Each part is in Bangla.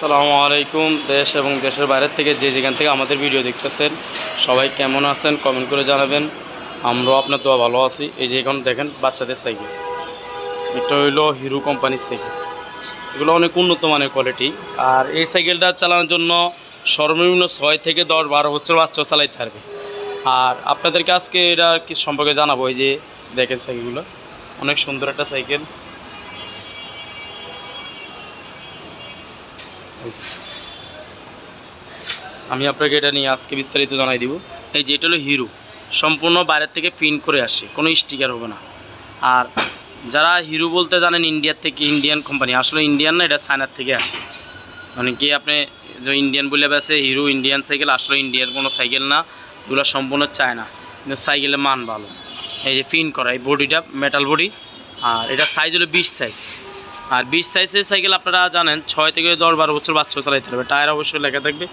আসসালামু আলাইকুম, দেশ এবং দেশের বাইরের থেকে যে যেখান থেকে আমাদের ভিডিও দেখতেছেন, সবাই কেমন আছেন কমেন্ট করে জানাবেন। আমরাও আপনার দোয়া ভালো আছি। এই যে এখন দেখেন বাচ্চাদের সাইকেল। এটা হইল হিরো কোম্পানির সাইকেল। এগুলো অনেক উন্নত মানের কোয়ালিটি। আর এই সাইকেলটা চালানোর জন্য সর্বনিম্ন ছয় থেকে দশ বারো বছর বাচ্চা চালাইতে পারবে। আর আপনাদেরকে আজকে এটা কি সম্পর্কে জানাব? এই যে দেখেন সাইকেলগুলো। অনেক সুন্দর একটা সাইকেল। আমি আপনাকে এটা নিয়ে আজকে বিস্তারিত জানাই দিব। এই যে এটা হলো হিরো। সম্পূর্ণ বাইরের থেকে প্রিন্ট করে আসে। কোনো স্টিকার হবে না। আর যারা হিরো বলতে জানেন ইন্ডিয়ার থেকে ইন্ডিয়ান কোম্পানি আসলে ইন্ডিয়ান না, এটা চায়নার থেকে আসে। মানে কি আপনি যে ইন্ডিয়ান বলে বেছে, হিরো ইন্ডিয়ান সাইকেল আসলে ইন্ডিয়ার কোনো সাইকেল না। এগুলো সম্পূর্ণ চায়না কিন্তু সাইকেলের মান ভালো। এই যে প্রিন্ট করা, এই বডিটা মেটাল বডি আর এটা সাইজ হলো বিশ সাইজ আর বিশ সাইজের সাইকেল আপনারা জানেন, ছয় থেকে দশ বারো বছর বাচ্চা চালাইতে পারবে টায়ার অবশ্যই লেখা থাকবে।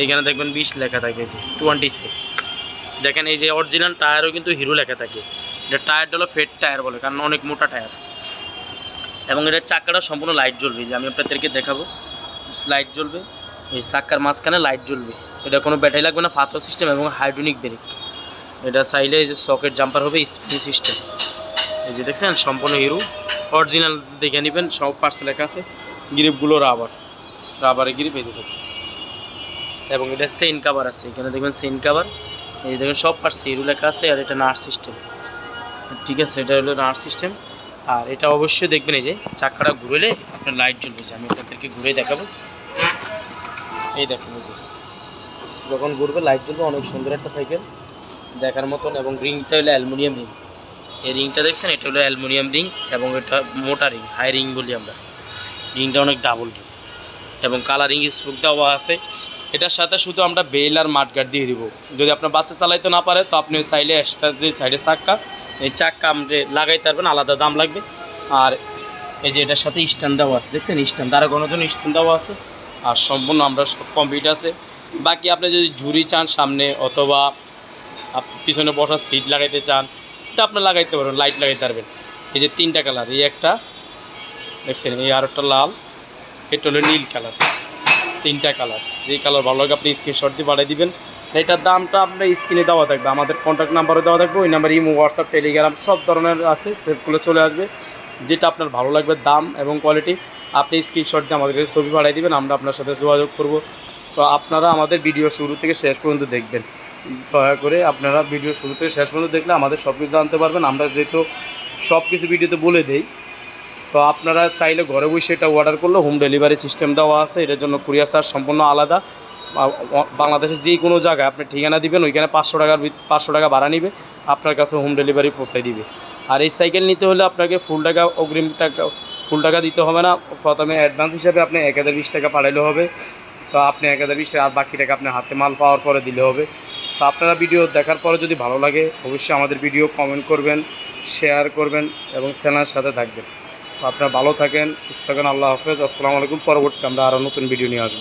এইখানে দেখবেন বিশ লেখা থাকে যে টোয়েন্টি সাইজ দেখেন এই যে অরিজিনাল টায়ারও কিন্তু হিরো লেখা থাকে। এটা টায়ারটা হলো ফেট টায়ার বলে, কারণ অনেক মোটা টায়ার এবং এটার চাকাটা সম্পূর্ণ লাইট জ্বলবে। যে আমি আপনাদেরকে দেখাবো। লাইট জ্বলবে। এই চাকার মাঝখানে লাইট জ্বলবে। এটা কোনো ব্যাটারি লাগবে না ফাথর সিস্টেম এবং হাইড্রোনিক ব্রেক এটা চাইলে এই যে সকেট জাম্পার হবে স্প্রিং সিস্টেম এই যে দেখছেন, সম্পূর্ণ হিরো অরিজিনাল দেখে নেবেন, সব পার্টস লেখা আছে। গ্রিপগুলো রাবার রাবারে গ্রিপ এই যে এবং এটা সেন কাভার আছে। এখানে দেখবেন সেন কাভার এই দেখবেন সব পার্টস হিরো লেখা আছে আর এটা নার্স সিস্টেম ঠিক আছে, এটা হলো নার্স সিস্টেম আর এটা অবশ্যই দেখবেন এই যে, চাকাটা ঘুরেলে আপনার লাইট জ্বলবে। আমি আপনাদেরকে ঘুরে দেখাবো। এই দেখুন, এই যে। যখন ঘুরবে লাইট জ্বলবে, অনেক সুন্দর একটা সাইকেল দেখার মতন এবং রিংটা হলো অ্যালুমিনিয়াম রিং এই রিংটা দেখছেন? এটা হলো অ্যালুমিনিয়াম রিং এবং এটা মোটা রিং, হাই রিং বলি আমরা। রিংটা অনেক ডাবল রিং এবং কালারিং স্পুক দেওয়া আছে। এটার সাথে শুধু আমরা বেল আর মাঠগার্ড দিয়ে দিব। যদি আপনার বাচ্চা চালাইতে না পারে, তো আপনি চাইলে এক্সট্রা যে সাইডে চাক্কা, এই চাক্কা আপনি লাগাইতে পারবেন, আলাদা দাম লাগবে। আর এই যে এটার সাথে স্ট্যান্ড দেওয়া আছে, দেখছেন? স্ট্যান্ড কোনো জন্য স্ট্যান্ড দেওয়া আছে। আর সম্পূর্ণ আমরা সব কমপ্লিট আছে। বাকি আপনি যদি ঝুড়ি চান সামনে অথবা পিছনে বসার সিট লাগাইতে চান এটা আপনি লাগাইতে পারবেন লাইট লাগাইতে পারবেন। এই যে তিনটা কালার এই একটা, দেখছেন, এই আর একটা লাল, এটা হলো নীল কালার তিনটা কালার যেই কালার ভালো লাগে আপনি স্ক্রিনশট দিয়ে পাঠিয়ে দিবেন। এটার দামটা আপনার স্ক্রিনে দেওয়া থাকবে, আমাদের কন্ট্যাক্ট নাম্বারও দেওয়া থাকবে, ওই নাম্বার ইমো হোয়াটসঅ্যাপ টেলিগ্রাম সব ধরনের আছে সেটগুলো চলে আসবে। যেটা আপনার ভালো লাগবে, দাম এবং কোয়ালিটি আপনি স্ক্রিনশট দিয়ে আমাদের ছবি পাঠিয়ে দিবেন, আমরা আপনার সাথে যোগাযোগ করব। তো আপনারা আমাদের ভিডিও শুরু থেকে শেষ পর্যন্ত দেখবেন। দয়া করে আপনারা ভিডিও শুরু থেকে শেষ পর্যন্ত দেখলে আমাদের সব কিছু জানতে পারবেন। আমরা যেহেতু সব কিছু ভিডিওতে বলে দেই, তো আপনারা চাইলে ঘরে বসে এটা অর্ডার করলে হোম ডেলিভারি সিস্টেম দেওয়া আছে। এটার জন্য কুরিয়ার চার্জ সম্পূর্ণ আলাদা। বাংলাদেশের যে কোনো জায়গায় আপনি ঠিকানা দিবেন, ওইখানে পাঁচশো টাকার পাঁচশো টাকা ভাড়া নিবে, আপনার কাছে হোম ডেলিভারি পৌঁছাই দিবে। আর এই সাইকেল নিতে হলে আপনাকে ফুল টাকা, অগ্রিম টাকা ফুল টাকা দিতে হবে না। প্রথমে অ্যাডভান্স হিসাবে আপনি এক হাজার বিশ টাকা পাঠাইলে হবে। তো আপনি এক হাজার বিশ টাকা আর বাকি টাকা আপনার হাতে মাল পাওয়ার পরে দিলে হবে। তো আপনারা ভিডিও দেখার পরে যদি ভালো লাগে, অবশ্যই আমাদের ভিডিও কমেন্ট করবেন শেয়ার করবেন এবং চ্যানেলের সাথে থাকবেন। আপনারা ভালো থাকেন, সুস্থ থাকেন, আল্লাহ হাফেজ। আসসালামু আলাইকুম। পরবর্তী আমরা আরও নতুন ভিডিও নিয়ে আসব।